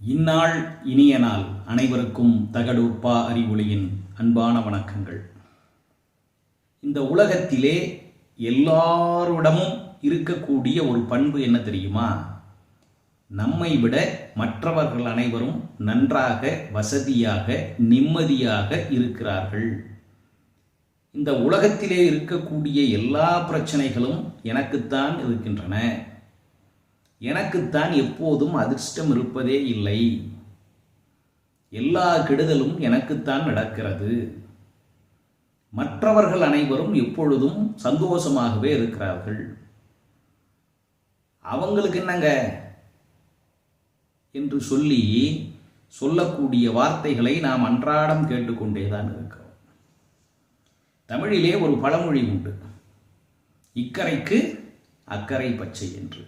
இந்நாள் இனிய நாள் அனைவருக்கும் தகடூர்பா அறிவொளியின் அன்பான வணக்கங்கள். இந்த உலகத்திலே எல்லாரிடமும் இருக்கக்கூடிய ஒரு பண்பு என்ன தெரியுமா? நம்மை விட மற்றவர்கள் அனைவரும் நன்றாக வசதியாக நிம்மதியாக இருக்கிறார்கள். இந்த உலகத்திலே இருக்கக்கூடிய எல்லா பிரச்சனைகளும் எனக்குத்தான் இருக்கின்றன. எனக்குத்தான் எப்போதும் அதிர்ஷ்டம் இருப்பதே இல்லை. எல்லா கெடுதலும் எனக்குத்தான் நடக்கிறது. மற்றவர்கள் அனைவரும் எப்பொழுதும் சந்தோஷமாகவே இருக்கிறார்கள். அவங்களுக்கு என்னங்க? என்று சொல்லி சொல்லக்கூடிய வார்த்தைகளை நாம் அன்றாடம் கேட்டுக்கொண்டே தான் இருக்கிறோம். தமிழிலே ஒரு பழமொழி உண்டு. இக்கரைக்கு அக்கறை பச்சை என்று.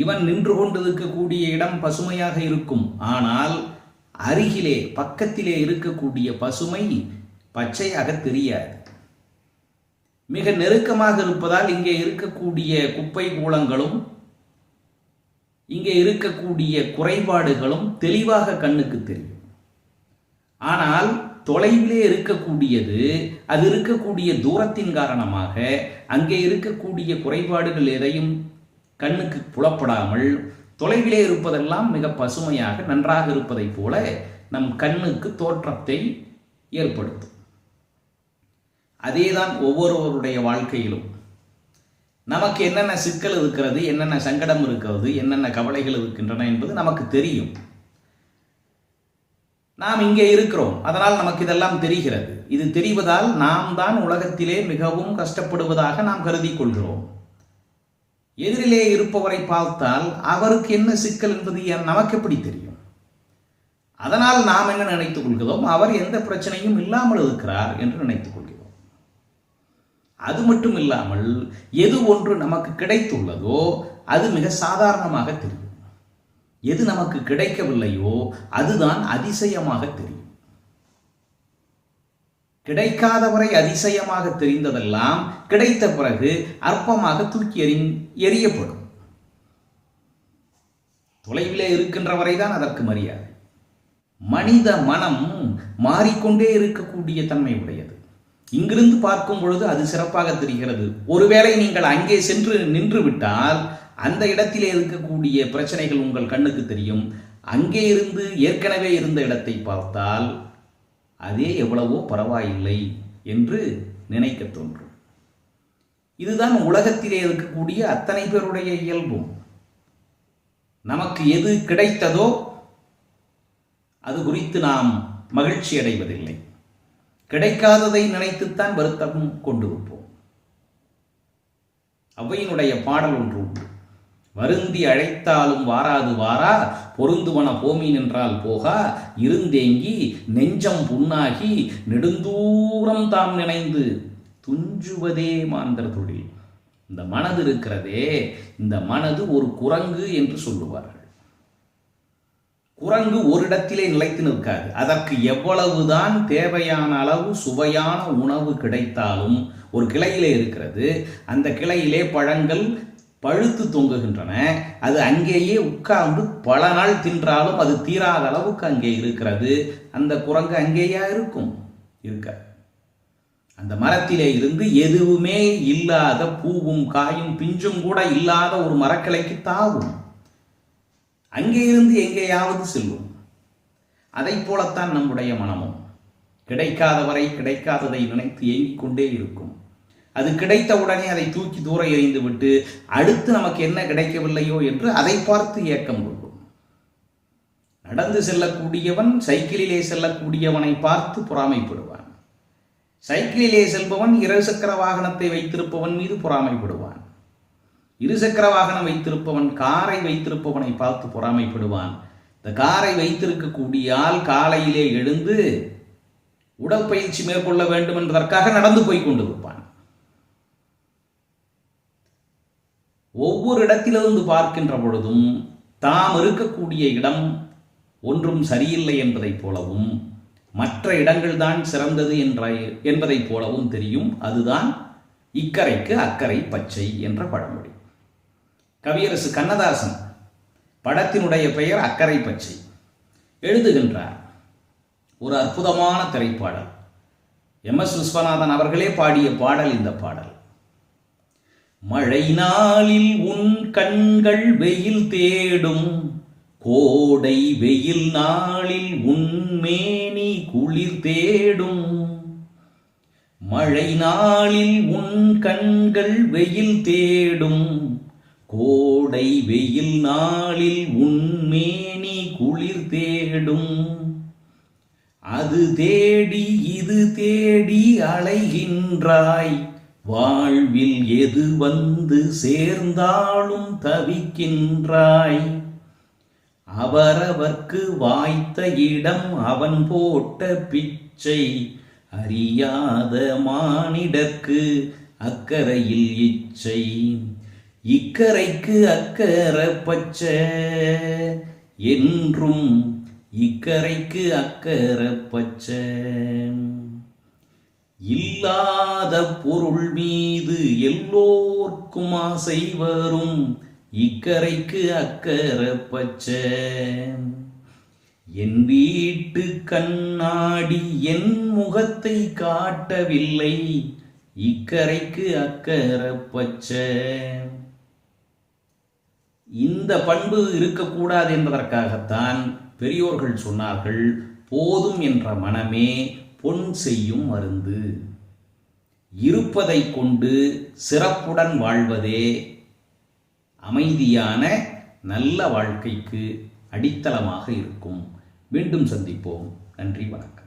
இவன் நின்று கொண்டிருக்கக்கூடிய இடம் பசுமையாக இருக்கும். ஆனால் அருகிலே பக்கத்திலே இருக்கக்கூடிய பசுமை பச்சையாக தெரியாது. மிக நெருக்கமாக இருப்பதால் இங்கே இருக்கக்கூடிய குப்பை கூலங்களும் இங்கே இருக்கக்கூடிய குறைபாடுகளும் தெளிவாக கண்ணுக்கு தெரியும். ஆனால் தொலைவிலே இருக்கக்கூடியது அது இருக்கக்கூடிய தூரத்தின் காரணமாக அங்கே இருக்கக்கூடிய குறைபாடுகள் எதையும் கண்ணுக்கு புலப்படாமல் தொலைவிலே இருப்பதெல்லாம் மிக பசுமையாக நன்றாக இருப்பதைப் போல நம் கண்ணுக்கு தோற்றத்தை ஏற்படுத்தும். அதேதான் ஒவ்வொருவருடைய வாழ்க்கையிலும். நமக்கு என்னென்ன சிக்கல் இருக்கிறது என்னென்ன சங்கடம் இருக்கிறது என்னென்ன கவலைகள் இருக்கின்றன என்பது நமக்கு தெரியும். நாம் இங்கே இருக்கிறோம் அதனால் நமக்கு இதெல்லாம் தெரிகிறது. இது தெரிவதால் நாம் தான் உலகத்திலே மிகவும் கஷ்டப்படுவதாக நாம் கருதி கொள்கிறோம். எதிரிலே இருப்பவரை பார்த்தால் அவருக்கு என்ன சிக்கல் என்பது நமக்கு எப்படி தெரியும்? அதனால் நாம் என்ன நினைத்துக் கொள்கிறோம்? அவர் எந்த பிரச்சனையும் இல்லாமல் இருக்கிறார் என்று நினைத்துக் கொள்கிறோம். அது மட்டும் இல்லாமல் எது ஒன்று நமக்கு கிடைத்துள்ளதோ அது மிக சாதாரணமாக தெரியும். எது நமக்கு கிடைக்கவில்லையோ அதுதான் அதிசயமாக தெரியும். கிடைக்காதவரை அதிசயமாக தெரிந்ததெல்லாம் கிடைத்த பிறகு அற்பமாக தூக்கி எறி எறியப்படும். தொலைவிலே இருக்கின்றவரை தான் அதற்கு மரியாதை. மனித மனம் மாறிக்கொண்டே இருக்கக்கூடிய தன்மை உடையது. இங்கிருந்து பார்க்கும் பொழுது அது சிறப்பாக தெரிகிறது. ஒருவேளை நீங்கள் அங்கே சென்று நின்று விட்டால் அந்த இடத்திலே இருக்கக்கூடிய பிரச்சனைகள் உங்கள் கண்ணுக்கு தெரியும். அங்கே இருந்து ஏற்கனவே இருந்த இடத்தை பார்த்தால் அதே எவ்வளவோ பரவாயில்லை என்று நினைக்க தோன்றும். இதுதான் உலகத்திலே இருக்கக்கூடிய அத்தனை பேருடைய இயல்பும் நமக்கு எது கிடைத்ததோ அது குறித்து நாம் மகிழ்ச்சி அடைவதில்லை. கிடைக்காததை நினைத்துத்தான் வருத்தம் கொண்டிருப்போம் அவையினுடைய பாடல் ஒன்று உண்டு. வருந்தி அழைத்தாலும் வாராது வாரா பொருந்துவன போமி நின்றால் போகா இருந்தேங்கி நெஞ்சம் புண்ணாகி நெடுந்தூரம் தாம் நினைந்து. துஞ்சுவதே மாந்தர் தொழில். இந்த மனது இருக்கிறதே இந்த மனது ஒரு குரங்கு என்று சொல்லுவார்கள். குரங்கு ஒரு இடத்திலே நிலைத்து நிற்காது. அதற்கு எவ்வளவுதான் தேவையான அளவு சுவையான உணவு கிடைத்தாலும் ஒரு கிளையிலே இருக்கிறது. அந்த கிளையிலே பழங்கள் பழுத்து தொங்குகின்றன. அது அங்கேயே உட்கார்ந்து பல நாள் தின்றாலும் அது தீராத அளவுக்கு அங்கே இருக்கிறது. அந்த குரங்கு அங்கேயா இருக்கும்? இருக்க அந்த மரத்திலே இருந்து எதுவுமே இல்லாத பூவும் காயும் பிஞ்சும் கூட இல்லாத ஒரு மரக்கிளைக்கு தாவும். அங்கே இருந்து எங்கேயாவது செல்லும். அதை போலத்தான் நம்முடைய மனமும். கிடைக்காதவரை கிடைக்காததை நினைத்து ஏங்கிக் கொண்டே இருக்கும். அது கிடைத்த உடனே அதை தூக்கி தூர எறிந்து விட்டு அடுத்து நமக்கு என்ன கிடைக்கவில்லையோ என்று அதை பார்த்து ஏக்கம் கொள்ளும் நடந்து செல்லக்கூடியவன் சைக்கிளிலே செல்லக்கூடியவனை பார்த்து பொறாமைப்படுவான். சைக்கிளிலே செல்பவன் இருசக்கர வாகனத்தை வைத்திருப்பவன் மீது பொறாமைப்படுவான். இருசக்கர வாகனம் வைத்திருப்பவன் காரை வைத்திருப்பவனை பார்த்து பொறாமைப்படுவான். இந்த காரை வைத்திருக்கக்கூடிய ஆள் காலையிலே எழுந்து உடற்பயிற்சி மேற்கொள்ள வேண்டும் என்பதற்காக நடந்து போய் கொண்டிருப்பான். ஒவ்வொரு இடத்திலிருந்து பார்க்கின்ற பொழுதும் தாம் இருக்கக்கூடிய இடம் ஒன்றும் சரியில்லை என்பதைப் போலவும் மற்ற இடங்கள்தான் சிறந்தது என்ற என்பதைப் போலவும் தெரியும். அதுதான் இக்கரைக்கு அக்கறை பச்சை என்ற பழமொழி. கவியரசு கண்ணதாசன் படத்தினுடைய பெயர் அக்கறை பச்சை. எழுதுகின்றார் ஒரு அற்புதமான திரைப்பாடல். எம் எஸ் விஸ்வநாதன் அவர்களே பாடிய பாடல் இந்த பாடல். மழை நாளில் உன் கண்கள் வெயில் தேடும் கோடை வெயில் நாளில் உன் மேனி குளிர் தேடும். மழை நாளில் உன் கண்கள் வெயில் தேடும் கோடை வெயில் நாளில் உன் மேனி குளிர் தேடும். அது தேடி இது தேடி அலைகின்றாய் வாழ்வில் எது வந்து சேர்ந்தாலும் தவிக்கின்றாய். அவரவர்க்கு வாய்த்த இடம் அவன் போட்ட பிச்சை அறியாத மானிடர்க்கு அக்கறையில் இச்சை. இக்கரைக்கு அக்கறை பச்சை என்றும் இக்கரைக்கு அக்கறை பச்சை. இல்லாத பொருள் மீது எல்லோர்க்கும் ஆசை வரும். இக்கரைக்கு அக்கறை பச்சை. என் வீட்டு கண்ணாடி என் முகத்தை காட்டவில்லை. இக்கரைக்கு அக்கறை பச்சை. இந்த பண்பு இருக்கக்கூடாது என்பதற்காகத்தான் பெரியோர்கள் சொன்னார்கள் போதும் என்ற மனமே பொன் செய்யும் மருந்து. இருப்பதை கொண்டு சிறப்புடன் வாழ்வதே அமைதியான நல்ல வாழ்க்கைக்கு அடித்தளமாக இருக்கும். மீண்டும் சந்திப்போம். நன்றி வணக்கம்.